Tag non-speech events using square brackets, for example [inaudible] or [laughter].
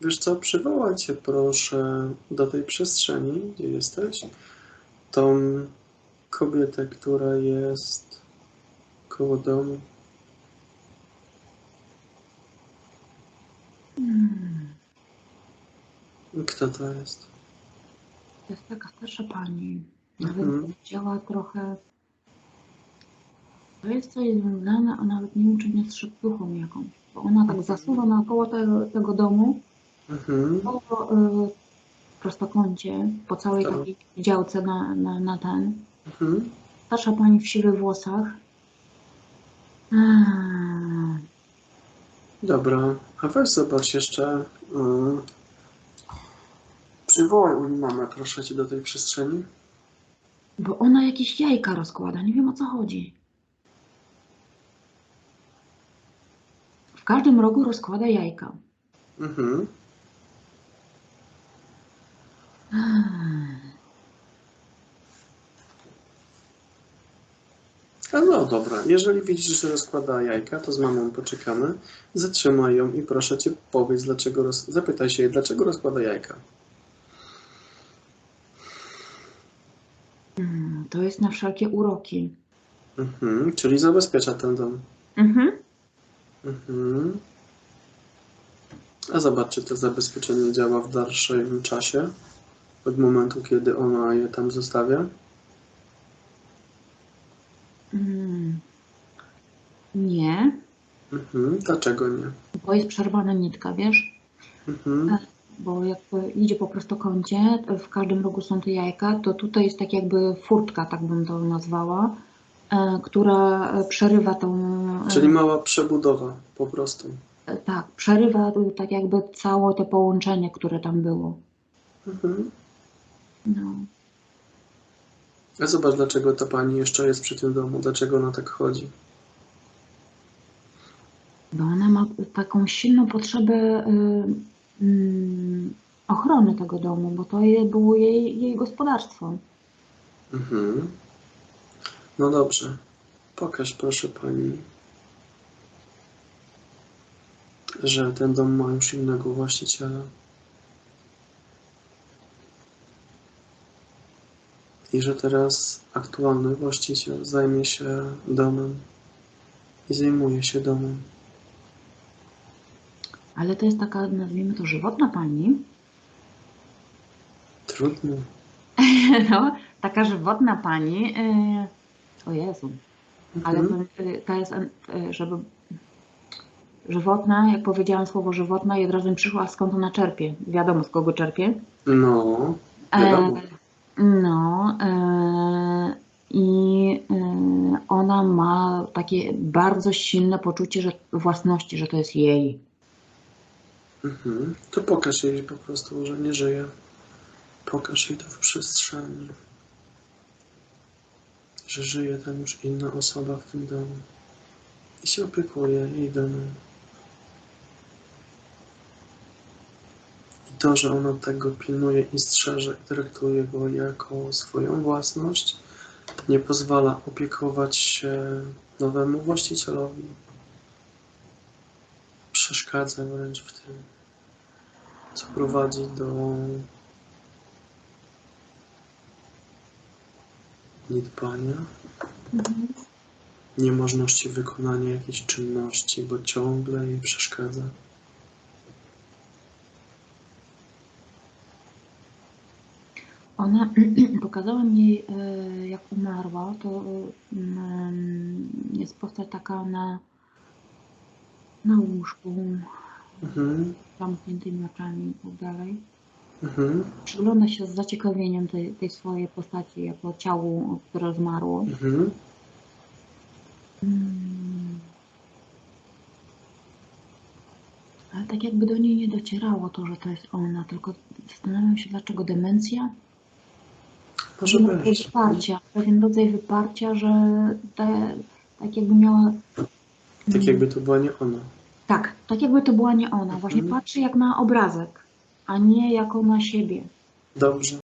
Wiesz co, przywołaj cię proszę do tej przestrzeni, gdzie jesteś. Tą kobietę, która jest koło domu. Hmm. Kto to jest? To jest taka starsza pani. Nawet Mhm. działa trochę. To jest coś związane, a nawet nie wiem, czy nie z szeptuchą jakąś. Bo ona tak zasuwa naokoło tego, tego domu, Mhm. po y, prostokącie, po całej Tak. takiej działce na, na, na ten. Mhm. Starsza pani w siwych włosach. Eee, Dobra, a weź zobacz jeszcze. mm, Przywołaj mamę, proszę cię, do tej przestrzeni. Bo ona jakieś jajka rozkłada, nie wiem o co chodzi. W każdym rogu rozkłada jajka. Mhm. A no dobra, jeżeli widzisz, że rozkłada jajka, to z mamą poczekamy. Zatrzymaj ją i proszę cię, powiedz, dlaczego roz... zapytaj się jej, dlaczego rozkłada jajka. mm, To jest na wszelkie uroki. Mhm. Czyli zabezpiecza ten dom. Mhm. Mhm. A zobacz, czy to zabezpieczenie działa w dalszym czasie, od momentu, kiedy ona je tam zostawia. Nie, Mhm. Dlaczego nie? bo jest przerwana nitka, wiesz? Mhm. Bo jak idzie po prostokącie, to w każdym rogu są te jajka, to tutaj jest tak jakby furtka, tak bym to nazwała, e, która e, przerywa tą... e, Czyli mała przebudowa po prostu. e, Tak, przerywa e, tak jakby całe to połączenie, które tam było. Mhm. No. A zobacz, dlaczego ta pani jeszcze jest przy tym domu, dlaczego ona tak chodzi. Bo ona ma taką silną potrzebę y, mm, ochrony tego domu, bo to było jej, jej gospodarstwo. Mhm. No dobrze. Pokaż proszę pani, że ten dom ma już innego właściciela. I że teraz aktualny właściciel zajmie się domem i zajmuje się domem. Ale to jest taka, nazwijmy to, żywotna pani. Trudno. [laughs] No, taka żywotna pani. y, o Jezu, ale Mhm. to, to jest, y, żeby żywotna, jak powiedziałam słowo żywotna i od razu mi przyszła, skąd ona czerpie. Wiadomo, z kogo czerpie. No, wiadomo. E, no e, i e, ona ma takie bardzo silne poczucie że, własności, że to jest jej. Mhm. To pokaż jej po prostu, że nie żyje. Pokaż jej to w przestrzeni. Że żyje tam już inna osoba w tym domu. I się opiekuje jej domem. I to, że ona tego pilnuje i strzeże i traktuje go jako swoją własność, nie pozwala opiekować się nowemu właścicielowi. Przeszkadza wręcz w tym co prowadzi do niedbania, niemożności wykonania jakiejś czynności, bo ciągle jej przeszkadza. Ona [clears throat] pokazała mi, e, jak umarła, to mm, jest postać taka na, na łóżku, Mhm, zamkniętymi oczami i tak dalej. mhm, Przygląda się z zaciekawieniem tej, tej swojej postaci jako ciału, które zmarło. mhm. Mm. Ale tak jakby do niej nie docierało to, że to jest ona, tylko zastanawiam się, dlaczego demencja? Może być. wyparcia, pewien rodzaj wyparcia, że te, tak jakby miała... Tak jakby to była nie ona. Tak, tak jakby to była nie ona. Właśnie Mhm. patrzy jak na obrazek, a nie jako na siebie. Dobrze.